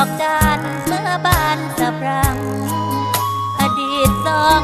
อกจันเมื่อบานสะพรัง อดีตสอง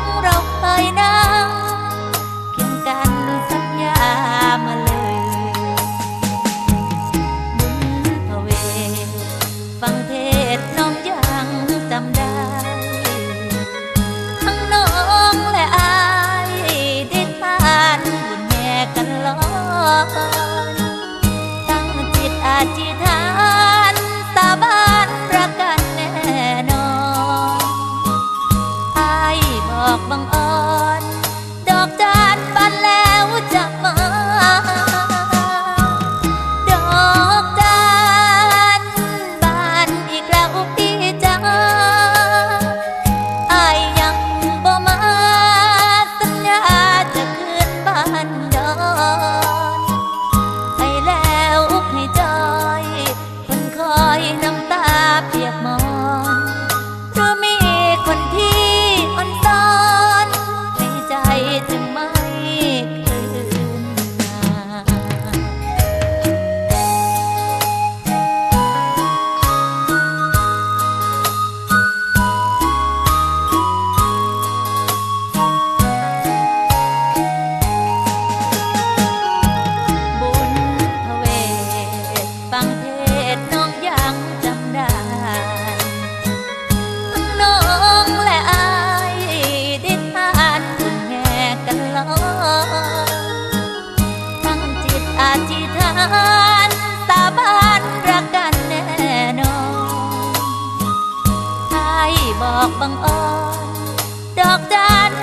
បង្អន់ដកដាន